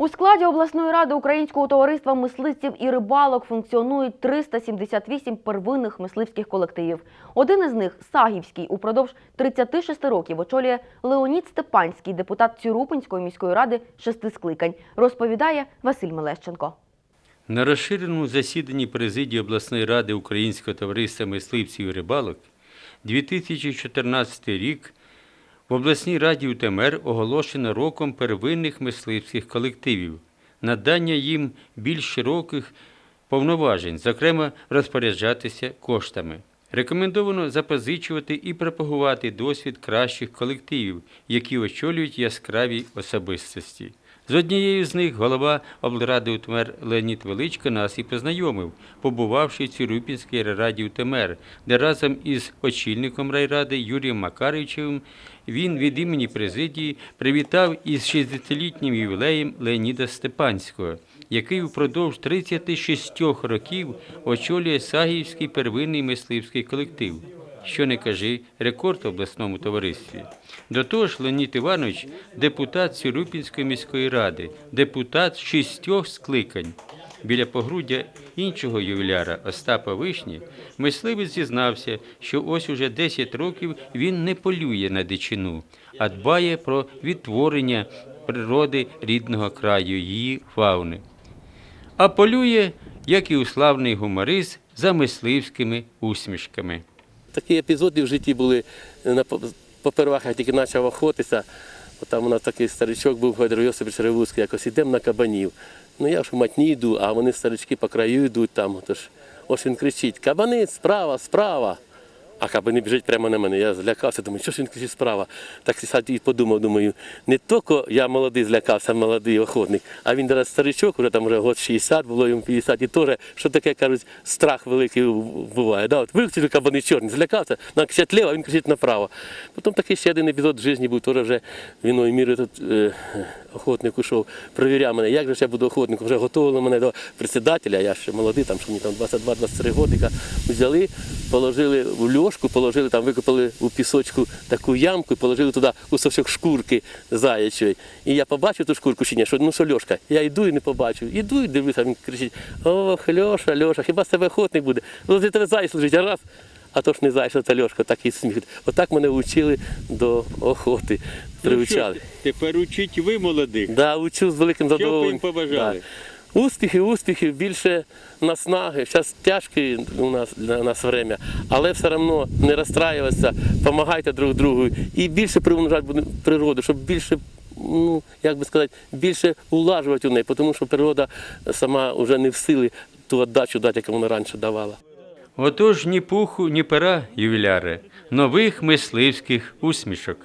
У складі обласної ради Українського товариства мисливців і рибалок функціонують 378 первинних мисливських колективів. Один із них Сагівський упродовж 36 років очолює Леонід Степанський, депутат Цюрупинської міської ради шести скликань. Розповідає Василь Мелещенко. На розширеному засіданні президії обласної ради Українського товариства мисливців і рибалок 2014 рік в обласній раді УТМР оголошено роком первинних мисливських колективів, надання їм більш широких повноважень, зокрема розпоряджатися коштами. Рекомендовано запозичувати і пропагувати досвід кращих колективів, які очолюють яскраві особистості. З однією з них голова облради УТМР Леонід Величко нас і познайомив, побувавши в Цюрюпінській райраді УТМР, де разом із очільником райради Юрієм Макаровичевим він від імені президії привітав із 60-літнім ювілеєм Леоніда Степанського, який впродовж 36 років очолює Сагівський первинний мисливський колектив що не кажи, рекорд в обласному товаристві. До того ж, Леонід Іванович – депутат Сюрупінської міської ради, депутат шістьох скликань. Біля погруддя іншого ювіляра Остапа Вишні мисливець зізнався, що ось уже 10 років він не полює на дичину, а дбає про відтворення природи рідного краю, її фауни. А полює, як і уславний гуморист, за мисливськими усмішками. Такі епізоди в житті були. На попервах я тільки почав охотитися. От Там у нас такий старичок був Федор Йосипович Ревузький, якось ідемо на кабанів. Ну я ж в матні йду, а вони старички по краю йдуть там. Тож, ось він кричить: Кабани, справа, справа. А кабани біжить прямо на мене. Я злякався, думаю, що ж він кричить справа. Так і подумав, думаю, не тільки я молодий злякався, молодий охотник, а він зараз старичок, вже там вже год 60, було йому 50, і теж, що таке, кажуть, страх великий буває. Да, от виключили кабани чорні, злякався, на кричать ліво, він кричить направо. Потім такий ще один епізод в житті був, теж вже війною міри тут е, охотник ушов, провіряв мене, як же я буду охотником, вже готували мене до председателя, я ще молодий, там, що мені там 22-23 годика, взяли, положили в льошку, положили, там викопали у пісочку таку ямку і положили туди кусочок шкурки заячої. І я побачив ту шкурку чи ні, що ну що Льошка, я йду і не побачив. Іду і дивлюся, він кричить: Ох, Льоша, Льоша, хіба з тебе охотник буде? Ну, тебе заяць лежить, а раз. А то ж не знаєш, що це Льошка, такий сміх. Отак мене вчили до охоти, привчали. тепер учіть ви молодих. Да, учу з великим Що б ви їм побажали? Да. Успіхи, успіхи, більше наснаги. Зараз тяжке у нас для нас время, але все одно не розстраюватися, допомагайте друг другу і більше примножати природу, щоб більше. Ну, як би сказати, більше улажувати у неї, тому що природа сама вже не в силі ту віддачу дати, яку вона раніше давала. Отож ні пуху, ні пера, ювіляри, нових мисливських усмішок.